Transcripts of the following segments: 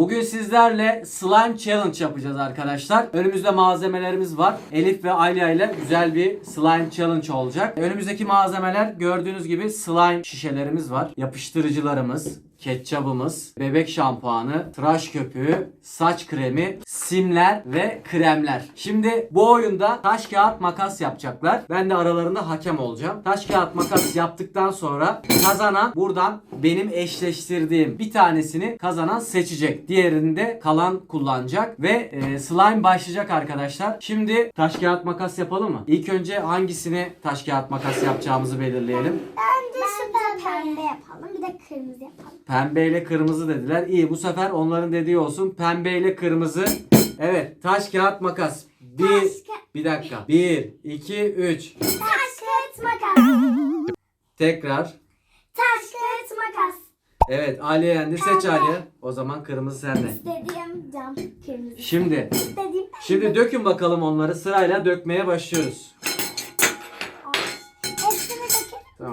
Bugün sizlerle slime challenge yapacağız arkadaşlar. Önümüzde malzemelerimiz var. Elif ve Alya ile güzel bir slime challenge olacak. Önümüzdeki malzemeler gördüğünüz gibi slime şişelerimiz var. Yapıştırıcılarımız, ketçabımız, bebek şampuanı, tıraş köpüğü, saç kremi, simler ve kremler. Şimdi bu oyunda taş kağıt makas yapacaklar. Ben de aralarında hakem olacağım. Taş kağıt makas yaptıktan sonra kazanan buradan benim eşleştirdiğim bir tanesini kazanan seçecek. Diğerini de kalan kullanacak ve e, slime başlayacak arkadaşlar. Şimdi taş kağıt makas yapalım mı? İlk önce hangisini taş kağıt makas yapacağımızı belirleyelim. Pembe yapalım. Bir de kırmızı yapalım. Pembe ile kırmızı dediler. İyi bu sefer onların dediği olsun. Pembe ile kırmızı. Evet taş kağıt makas. Bir, Taş ka- bir dakika. Bir, iki, üç. Taş kağıt makas. Tekrar. Taş kağıt makas. Evet Aliye yendi. Seç Aliye. O zaman kırmızı sende. İstediğim cam kırmızı. Şimdi. İstediğim Şimdi dökün bakalım onları. Sırayla dökmeye başlıyoruz.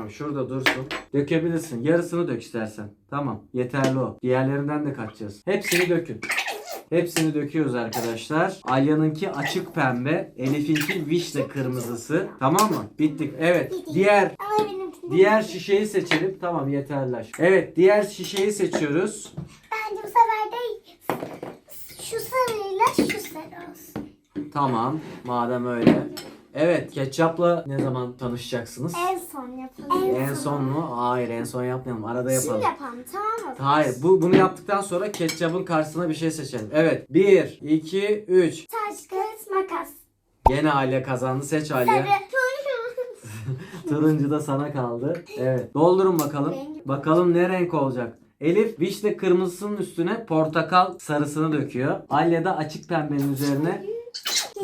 Tamam şurada dursun. Dökebilirsin. Yarısını dök istersen. Tamam. Yeterli o. Diğerlerinden de kaçacağız. Hepsini dökün. Hepsini döküyoruz arkadaşlar. Alya'nınki açık pembe. Elif'inki vişne kırmızısı. Tamam mı? Bittik. Evet. Diğer diğer şişeyi seçelim. Tamam yeterli. Evet diğer şişeyi seçiyoruz. Bence bu sefer de şu sarıyla şu sarı olsun. Tamam. Madem öyle. Evet, ketçapla ne zaman tanışacaksınız? En son yapalım. En son mu? Hayır, en son yapmayalım. Arada Şimdi yapalım. yapalım tamam mı? Hayır, bu bunu yaptıktan sonra ketçapın karşısına bir şey seçelim. Evet. 1 2 3. Taş kağıt makas. Gene Alya kazandı. Seç Alya. Sarı. Turuncu da sana kaldı. Evet. Doldurun bakalım. Rengi- Bakalım ne renk olacak. Elif vişne kırmızısının üstüne portakal sarısını döküyor. Alya da açık pembenin üzerine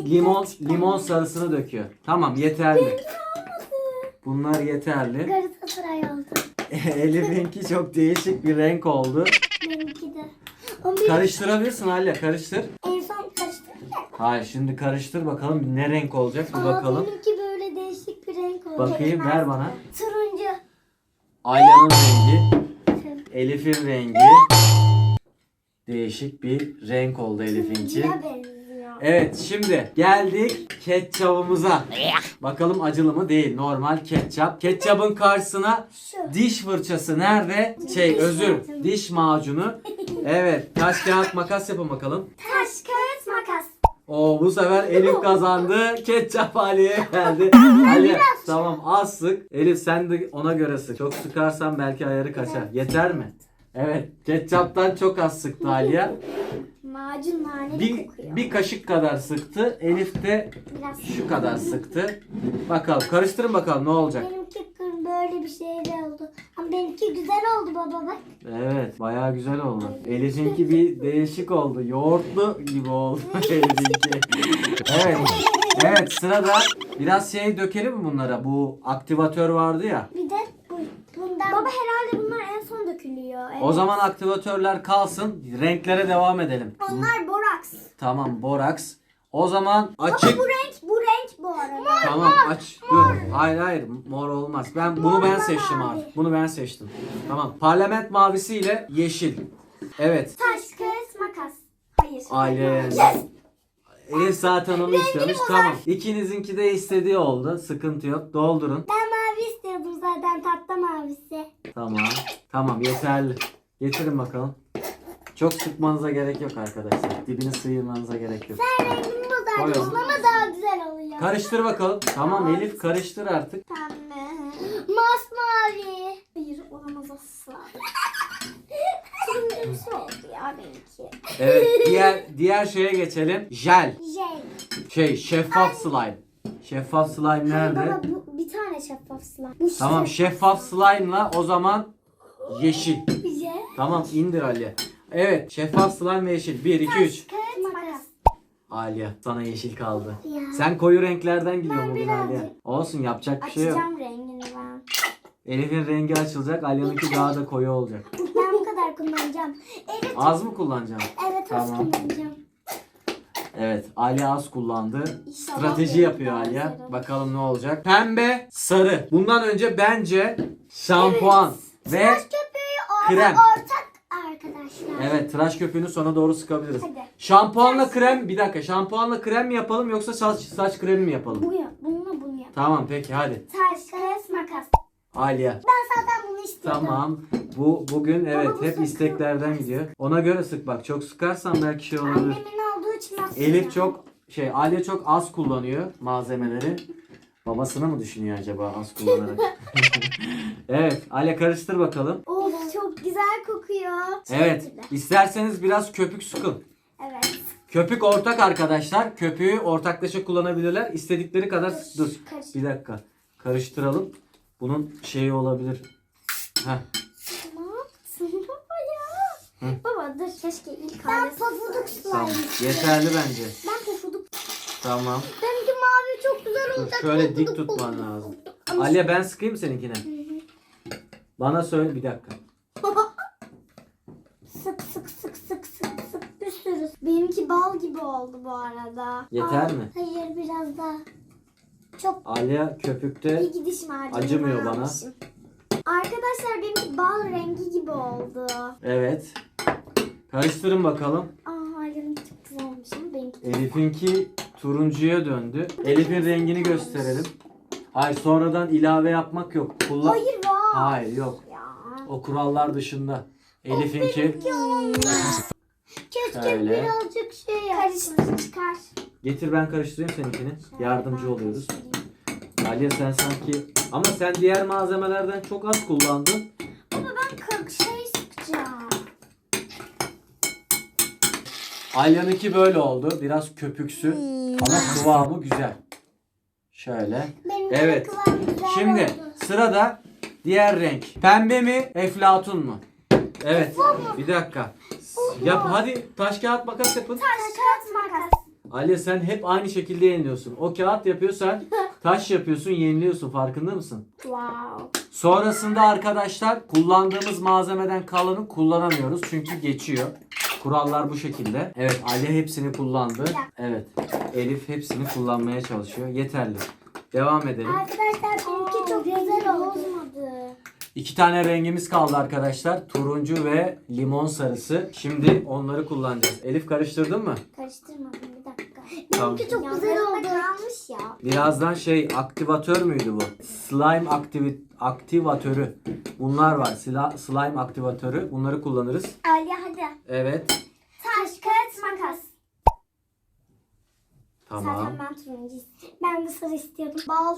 limon limon sarısını döküyor. Tamam yeterli. Bunlar yeterli. Galatasaray oldu. Elif'inki çok değişik bir renk oldu. Benimki de. Ama benim Karıştırabilirsin Alya karıştır. en son ya. Hayır şimdi karıştır bakalım ne renk olacak bir bakalım. benimki böyle değişik bir renk oldu. Bakayım ver bana. Turuncu. Alya'nın rengi, Elif'in rengi. Değişik bir renk oldu Elif'inki. Turuncuya benziyor. Evet şimdi geldik ketçabımıza. Bakalım acılı mı değil normal ketçap. Ketçabın karşısına Şu. diş fırçası nerede? Şey Diş özür diş macunu. Evet taş kağıt makas yapın bakalım. Taş kağıt makas. Oo bu sefer Elif kazandı. Ketçap Ali'ye geldi. Ali tamam az sık. Elif sen de ona göre sık. Çok sıkarsan belki ayarı kaçar. Yeter mi? Evet. Ketçaptan çok az sıktı Aliye. Macun naneli Bir, kokuyor. bir kaşık kadar sıktı. Elif de Biraz. şu kadar sıktı. Bakalım karıştırın bakalım ne olacak. Benimki kır- böyle bir şey de oldu. Ama benimki güzel oldu baba bak. Evet bayağı güzel oldu. Elif'inki bir değişik oldu. Yoğurtlu gibi oldu Elif'inki. Evet. Evet sırada biraz şey dökelim mi bunlara? Bu aktivatör vardı ya. Bir de bu, bundan. Baba herhalde bunlar en son dökülüyor. O zaman aktivatörler kalsın. Renklere devam edelim. Onlar boraks. Tamam boraks. O zaman açık. Bu renk bu renk bu arada. Tamam aç. Dur. Hayır hayır mor olmaz. Ben bunu ben seçtim abi. Bunu ben seçtim. Tamam. Parlament mavisi ile yeşil. Evet. Taş kağıt makas. Hayır. Aile. Yes. Elif zaten onu istiyormuş. Tamam. İkinizinki de istediği oldu. Sıkıntı yok. Doldurun. Ben mavi istiyordum zaten tatlı mavisi. Tamam. Tamam yeterli. Getirin bakalım. Çok sıkmanıza gerek yok arkadaşlar. Dibini sıyırmanıza gerek yok. Ben rengimi Koy bozardım o ama daha güzel oluyor. Karıştır bakalım. Tamam Elif karıştır artık. Pembe. Masmavi. Hayır olamaz asla. Turuncumsu oldu ya benimki. Evet diğer diğer şeye geçelim. Jel. J. Şey şeffaf slime. Şeffaf slime nerede? Baba bu tane şeffaf slime. Bu Tamam şeffaf slime'la o zaman yeşil. Tamam indir Ali. Evet şeffaf slime ve yeşil. 1 2 3. Kağıt makas. Aliye sana yeşil kaldı. Ya. Sen koyu renklerden gidiyorsun bugün birazcık Aliye. Olsun yapacak bir şey yok. Açacağım rengini ben. Elif'in rengi açılacak. Aliye'ninki daha da koyu olacak. Ben bu kadar kullanacağım. Evet. Az mı kullanacaksın? Evet az Tamam. kullanacağım. Evet Ali az kullandı. İnşallah Strateji benim yapıyor daha Aliye. güzel olur. Bakalım ne olacak. Pembe, sarı. Bundan önce bence şampuan ve Tıraş köpüğü orada Krem. ortak arkadaşlar. Evet tıraş köpüğünü sona doğru sıkabiliriz. Hadi. Şampuanla krem bir dakika şampuanla krem mi yapalım yoksa saç, saç kremi mi yapalım? Bu yap. Bununla bunu yap. Tamam peki hadi. Taş, kağıt, makas. Aliye. Ben zaten bunu istiyordum. Tamam. Bu bugün evet bu hep sıkıyor. isteklerden gidiyor. Ona göre sık bak. Çok sıkarsan belki şey olabilir. Annemin Elif çok şey Aliye çok az kullanıyor malzemeleri. Babasını mı düşünüyor acaba az kullanarak? evet, Aliye karıştır bakalım. Of çok güzel kokuyor. Evet, isterseniz biraz köpük sıkın. Evet. Köpük ortak arkadaşlar. Köpüğü ortaklaşa kullanabilirler. İstedikleri kadar dur. karış. Bir dakika. Karıştıralım. Bunun şeyi olabilir. Heh. Ne yaptın baba ya? Hı. Baba dur keşke ilk Ben pofuduk Tamam. Yeterli bence. Ben pofuduk. Tamam. Benimki mavi çok güzel Dur, olacak. şöyle dik Pofuduk, tutman pofuduk, lazım. pofuduk. Ama Aliye ben sıkayım seninkine. Bana söyle bir dakika. Sık sık sık sık sık sık bir sürü. Benimki bal gibi oldu bu arada. Yeter Aa, mi? Hayır biraz daha. Çok Aliye köpükte iyi gidiş Acımıyor bana. almışım. Arkadaşlar benimki bal rengi gibi oldu. evet. Karıştırın bakalım. Aa halim çok güzel olmuş ama benimki. Elif'inki turuncuya döndü. Elif'in rengini gösterelim. Hayır sonradan ilave yapmak yok. Kullan. Hayır var. Hayır yok. Ya. O kurallar dışında. Elif'inki Keşke Şöyle. birazcık şey Karıştır çıkar. getir ben karıştırayım seninkini. Yardımcı oluyoruz. Aliye sen sanki ama sen diğer malzemelerden çok az kullandın. Ama ben kırk şey sıkacağım. Alya'nınki böyle oldu. Biraz köpüksü ama kıvamı güzel. Şöyle. Evet. Şimdi sırada diğer renk. Pembe mi, eflatun mu? Evet. Bir dakika. Yap hadi taş kağıt makas yapın. Taş kağıt makas. Ali sen hep aynı şekilde yeniliyorsun. O kağıt yapıyorsan taş yapıyorsun, yeniliyorsun. Farkında mısın? Wow. Sonrasında arkadaşlar kullandığımız malzemeden kalanı kullanamıyoruz çünkü geçiyor. Kurallar bu şekilde. Evet Ali hepsini kullandı. Evet. Elif hepsini kullanmaya çalışıyor. Yeterli. Devam edelim. Arkadaşlar benimki çok güzel oldu. İki tane rengimiz kaldı arkadaşlar. Turuncu ve limon sarısı. Şimdi onları kullanacağız. Elif karıştırdın mı? Karıştırmadım. Tamam. Benimki çok güzel oldu. kalmış ya. Birazdan şey aktivatör müydü bu? Slime aktivi aktivatörü. Bunlar var. Sila, slime aktivatörü. Bunları kullanırız. Aliye hadi. Evet. Taş kağıt makas. Tamam. Zaten ben turuncu istiyorum. Ben de sarı istiyordum. Bal.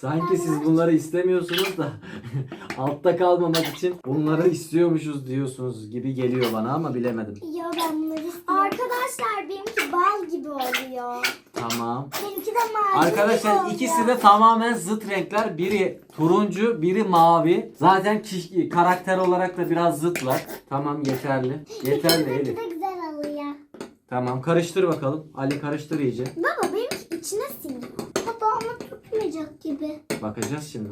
Sanki siz bunları istemiyorsunuz da altta kalmamak için bunları istiyormuşuz diyorsunuz gibi geliyor bana ama bilemedim. Ya ben bunları istiyorum. Arkadaşlar benimki bal gibi oluyor. Tamam. Benimki de mavi Arkadaşlar gibi ikisi oluyor. de tamamen zıt renkler. Biri turuncu, biri mavi. Zaten kişi, karakter olarak da biraz zıtlar. Tamam yeterli. Yeterli Benimki Elif. de güzel oluyor. Tamam karıştır bakalım. Ali karıştır iyice. Baba benimki içine tutmayacak gibi. Bakacağız şimdi.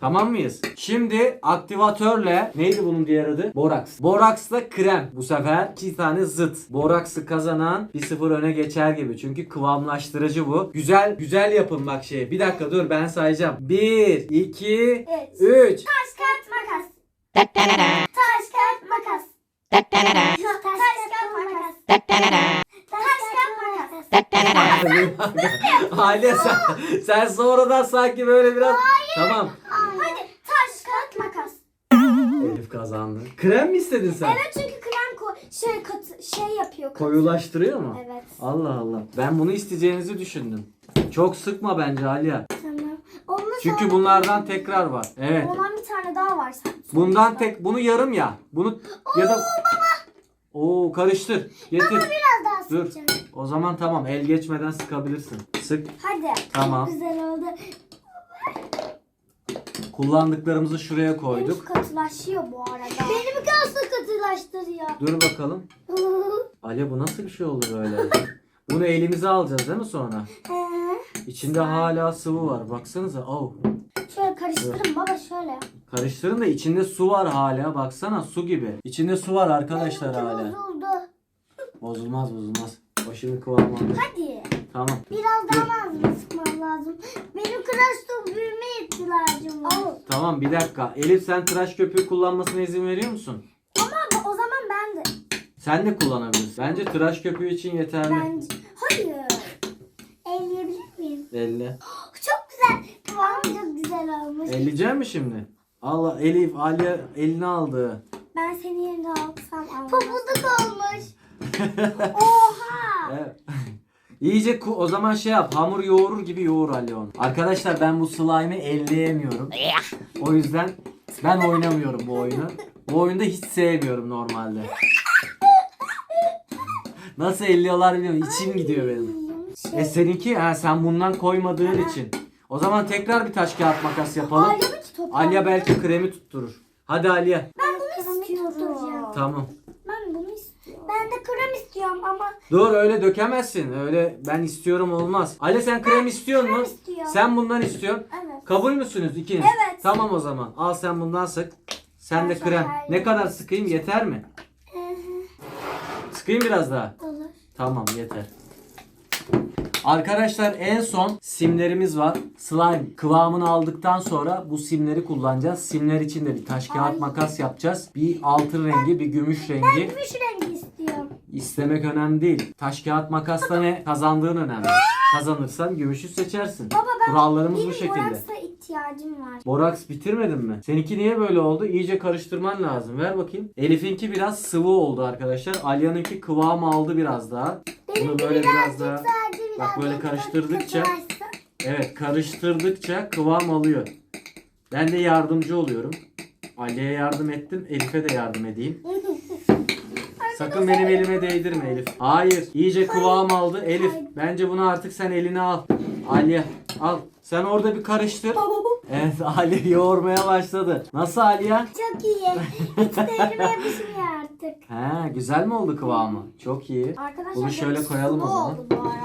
Tamam mıyız? Şimdi aktivatörle neydi bunun diğer adı? Boraks. Boraksla krem. Bu sefer iki tane zıt. Boraksı kazanan 1-0 öne geçer gibi. Çünkü kıvamlaştırıcı bu. Güzel güzel yapın bak şey. Bir dakika dur ben sayacağım. 1, 2, Evet. 3. Taş kağıt makas. Taş kağıt makas. Taş kağıt makas. Aile sen, sen sonradan sanki böyle biraz... Tamam. Hadi taş kağıt makas. Elif kazandı. Krem mi istedin sen? Evet çünkü krem ko şey katı şey yapıyor. Katı. Koyulaştırıyor mu? Evet. Allah Allah. Ben bunu isteyeceğinizi düşündüm. Çok sıkma bence Aliya. Tamam. Çünkü sonra- bunlardan tekrar var. Evet. Ondan bir tane daha var sen. Bundan tek bunu yarım ya. Bunu ya da Oo karıştır. Getir. Biraz daha Dur. sıkacağım. O zaman tamam el geçmeden sıkabilirsin. Sık. Hadi. Tamam. Çok güzel oldu. Kullandıklarımızı şuraya koyduk. Benimki katılaşıyor bu arada. Benim kalsa katılaştırıyor. Dur bakalım. Ali bu nasıl bir şey oldu böyle? Bunu elimize alacağız değil mi sonra? Ee, İçinde hala sıvı var. Baksanıza. Oh. şöyle karıştırın baba şöyle. Karıştırın da içinde su var hala. Baksana su gibi. İçinde su var arkadaşlar hala. bozuldu. Bozulmaz bozulmaz. Şimdi kıvamı. Hadi. Tamam. Biraz daha az sıkmam lazım. Benim kıraç top büyüme ihtiyacım var. Tamam bir dakika. Elif sen tıraş köpüğü kullanmasına izin veriyor musun? Ama o zaman Sen de kullanabilirsin. Bence tıraş köpüğü için yeterli. Bence... Hayır. Elleyebilir miyim? Elle. Çok güzel. Kıvamı çok güzel olmuş. Elleyecek mi şimdi? Allah Elif, Aliye elini aldı. Ben senin yerine alsam almaz. Pabuduk olmuş. Oha. Evet. İyice ku- o zaman şey yap hamur yoğurur gibi yoğur Ali onu. Arkadaşlar ben bu slime'ı elleyemiyorum. O yüzden ben oynamıyorum bu oyunu. Bu oyunda hiç sevmiyorum normalde. Nasıl elliyorlar bilmiyorum. İçim gidiyor benim. Şey, E seninki ha sen bundan koymadığın için. O zaman tekrar bir taş kağıt makas yapalım. Alya topu? Alya belki kremi tutturur. Hadi Aliye. Ben bunu istiyorum. Tamam. Ben bunu istiyorum. Ben de krem istiyorum ama Dur öyle dökemezsin. Öyle ben istiyorum olmaz. Ali sen krem istiyor mu? istiyorum. Sen bundan istiyorsun. evet. Kabul müsünüz ikiniz? Evet. Tamam o zaman. Al sen bundan sık. Sen de Ben krem. Ne kadar sıkayım yeter mi? Sıkayım biraz daha. Olur. Tamam yeter. Arkadaşlar en son simlerimiz var. Slime kıvamını aldıktan sonra bu simleri kullanacağız. Simler için de bir taş kağıt makas yapacağız. Bir altın rengi, bir gümüş rengi. Gümüş rengi istiyorum. İstemek önemli değil. Taş kağıt makasla ne kazandığın önemli. Kazanırsan gümüşü seçersin. Baba ben Kurallarımız bu benim şekilde. boraksa ihtiyacım var. Boraks bitirmedin mi? Seninki niye böyle oldu? İyice karıştırman lazım. Ver bakayım. Elif'inki biraz sıvı oldu arkadaşlar. Alya'nınki kıvam aldı biraz daha. Bunu böyle biraz daha Sadece bak böyle karıştırdıkça evet karıştırdıkça kıvam alıyor. Ben de yardımcı oluyorum. Alya'ya yardım ettim. Elif'e de yardım edeyim. Sakın benim elime değdirme Elif. Hayır. iyice kıvam aldı. Elif bence bunu artık sen eline al. Alya al. Sen orada bir karıştır. Evet Ali yoğurmaya başladı. Nasıl Aliye? Çok iyi. Hiç yapışmıyor artık. He güzel mi oldu kıvamı? Çok iyi. Arkadaşlar Bunu şöyle koyalım o zaman. oldu bu arada.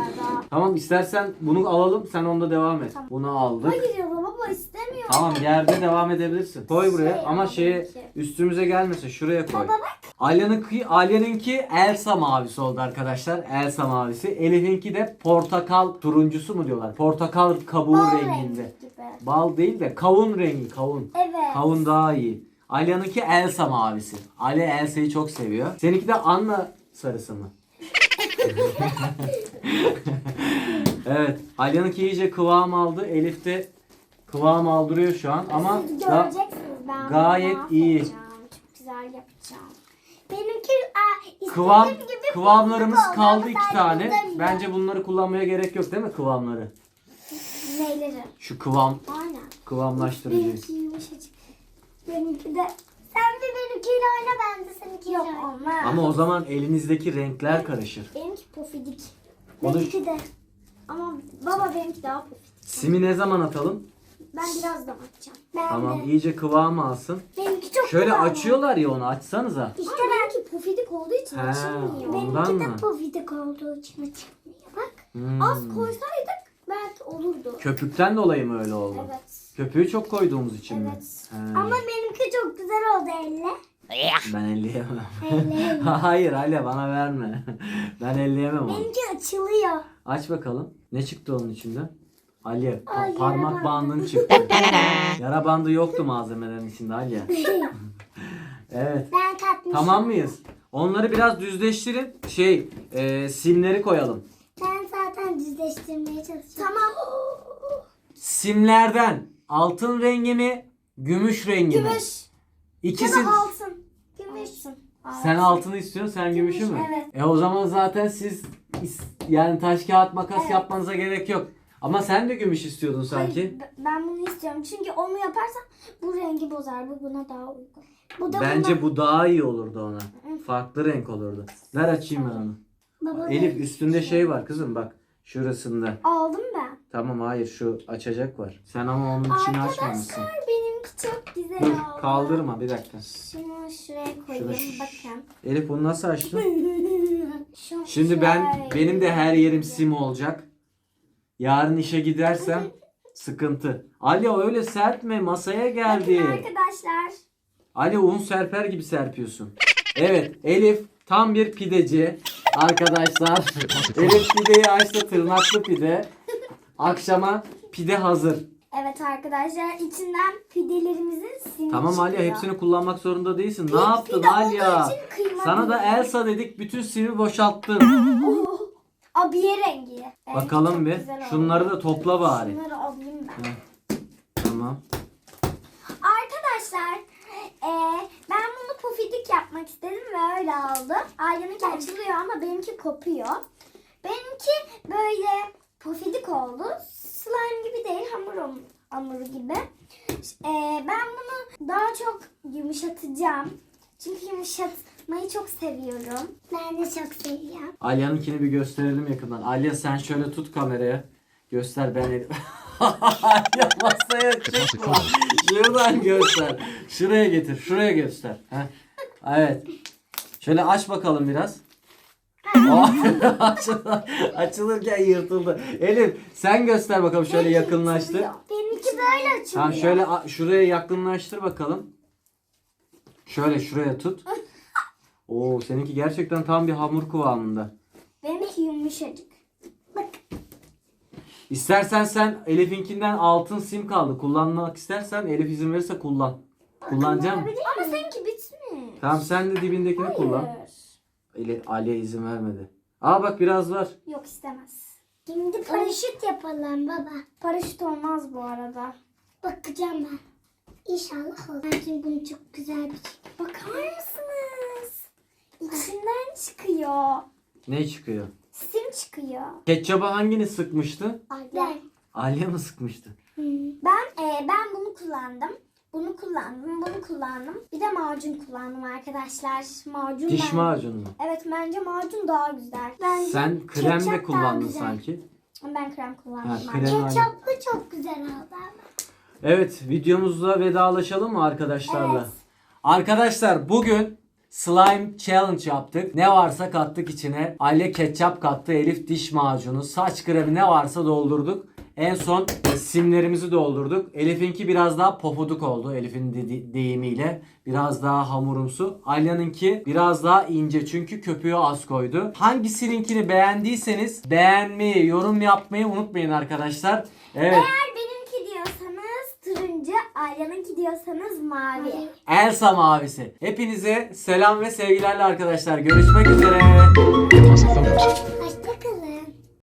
Tamam istersen bunu alalım sen onda devam et. Tamam. Bunu aldık. Hayır ya baba istemiyorum. Tamam yerde devam edebilirsin. Koy buraya Şey ama şeye üstümüze gelmesin. Şuraya koy. Baba bak. Alya'nınki, Alya'nınki Elsa mavisi oldu arkadaşlar. Elsa mavisi. Elif'inki de portakal turuncusu mu diyorlar? Portakal kabuğu Bal renginde. rengi. Bal değil de kavun rengi kavun. Evet. Kavun daha iyi. Alya'nınki Elsa mavisi. Ali Elsa'yı çok seviyor. Seninki de Anna sarısı mı? Evet. Alya'nınki iyice kıvam aldı. Elif de kıvam aldırıyor şu an ama Siz da- göreceksiniz ben gayet bunu iyi. Çok güzel yapacağım. Benimki aa, istediğim kıvam gibi kıvamlarımız fındık oldu kaldı ama iki tane. bundan Bence bunları kullanmaya gerek yok değil mi kıvamları? Neyleri? Şu kıvam Aynen. kıvamlaştırıcı. Benimki yumuşacık. Benimki de sen bir benimkiyle oyna ben de seninkiyle Yok olmaz. Ama o zaman elinizdeki renkler karışır. Benimki pofidik. Onu- Benimki de. Ama baba benimki daha pofidik. Simi ne zaman atalım? Ben birazdan açacağım. Ben Tamam de. iyice kıvam alsın. Benimki çok Şöyle güzel. açıyorlar ya onu açsanıza. İşte benimki pofidik olduğu için He, açılmıyor. ondan Benimki de mı? pofidik olduğu için açılmıyor. Bak Hmm. az belki olurdu. Köpükten dolayı mı öyle oldu? Evet. Köpüğü çok koyduğumuz için mi? Evet. He. Ama benimki çok güzel oldu elle. Ben elleyemem. Elle. Hayır Ali bana verme. ben elleyemem onu. benimki açılıyor. Aç bakalım. Ne çıktı onun içinden? Ali pa- Ay, yara parmak bandı. bandın çıktı. yara bandı yoktu malzemelerin içinde Ali. evet. Ben katmışım. Tamam mıyız? Onları biraz düzleştirin. Şey, e, simleri koyalım. Simlerden altın rengi mi, gümüş rengi mi? Gümüş. İkisi Ya da altın. Gümüş. sen altını istiyorsun, sen gümüşü mü? evet. E o zaman zaten siz is- yani taş kağıt makas Evet. yapmanıza gerek yok. Ama sen de gümüş istiyordun sanki. Hayır, b- ben bunu istiyorum. Çünkü onu yaparsam bu rengi bozar. Bu buna daha uygun. Bu da Bence buna... bu daha iyi olurdu ona. Farklı renk olurdu. Ver açayım ben onu. Baba Elif üstünde şey var kızım bak. Şurasında. Aldım ben. Tamam hayır şu açacak var. Sen ama onun içini açmamışsın. Arkadaşlar benimki çok güzel Dur oldu. kaldırma bir dakika. Şunu şuraya koyayım. ş- Bakın. Elif bunu nasıl açtın? Şu Şimdi ben şöyle. benim de her yerim sim olacak. Yarın işe gidersem sıkıntı. Ali o öyle serpme masaya geldi. Bakın arkadaşlar. Ali un serper gibi serpiyorsun. Evet Elif tam bir pideci. Arkadaşlar Elif pideyi açtı tırnaklı pide. Akşama pide hazır. Evet arkadaşlar içinden pidelerimizin simi Tamam Alya çıkıyor. hepsini kullanmak zorunda değilsin. Ne yaptın pide olduğu Alya? için Sana da. Elsa dedik bütün simi boşalttın. Oh, abiye rengi. Evet, Bakalım çok bir. güzel oldu. Şunları da topla bari. Şunları alayım ben. Tamam. Arkadaşlar eee, ben bunu pofidik yapmak istedim ve öyle aldım. Aileninki açılıyor ama benimki kopuyor. Benimki böyle pofidik oldu. Slime gibi değil hamur hamuru gibi. Eee, ben bunu daha çok yumuşatacağım. Çünkü yumuşatmayı çok seviyorum. Ben de çok seviyorum. Alya'nınkini bir gösterelim yakından. Alya sen şöyle tut kameraya. Göster ben el... Alya masaya çıkma. Şuradan göster. Şuraya getir. Şuraya göster. Heh. Evet. Şöyle aç bakalım biraz. Açılırken yırtıldı. Elif sen göster bakalım şöyle yakınlaştır. Benimki böyle açılıyor. Tamam şöyle a- şuraya yakınlaştır bakalım. Şöyle şuraya tut. Oo seninki gerçekten tam bir hamur kıvamında. Benimki yumuşacık. Bak. İstersen sen Elif'inkinden altın sim kaldı. Kullanmak istersen Elif izin verirse kullan. Kullanacağım. Ama seninki bitmiş. Tamam sen de dibindekini kullan. Hayır. Ali'ye izin vermedi. Aa bak biraz var. Yok istemez. Şimdi paraşüt yapalım baba. Paraşüt olmaz bu arada. Bakacağım ben. İnşallah olur. Bence bunu çok güzel bir şey. Bakar mısınız? İçinden çıkıyor. Ne çıkıyor? Sim çıkıyor. Ketçaba hangini sıkmıştı? Ben. Aliye mi sıkmıştı? Ben e, ben bunu kullandım. Bunu kullandım, bunu kullandım. Bir de macun kullandım arkadaşlar. Macun Diş ben- macunu mu? Evet bence macun daha güzel. Bence Sen krem ketçap de daha kullandın güzel. sanki. Ben krem kullandım. Ha, krem Ketçaplı çok güzel oldu ama. Evet videomuzla vedalaşalım mı arkadaşlarla? Evet. Arkadaşlar bugün slime challenge yaptık. Ne varsa kattık içine. Aile ketçap kattı, Elif diş macunu, saç kremi ne varsa doldurduk. En son simlerimizi doldurduk. Elif'inki biraz daha pofuduk oldu. Elif'in dedi- deyimiyle. Biraz daha hamurumsu. Alya'nınki biraz daha ince çünkü köpüğü az koydu. Hangisininkini beğendiyseniz beğenmeyi, yorum yapmayı unutmayın arkadaşlar. Evet. Eğer benimki diyorsanız turuncu, Alya'nınki diyorsanız mavi. Elsa mavisi. Hepinize selam ve sevgilerle arkadaşlar. Görüşmek üzere. Photos.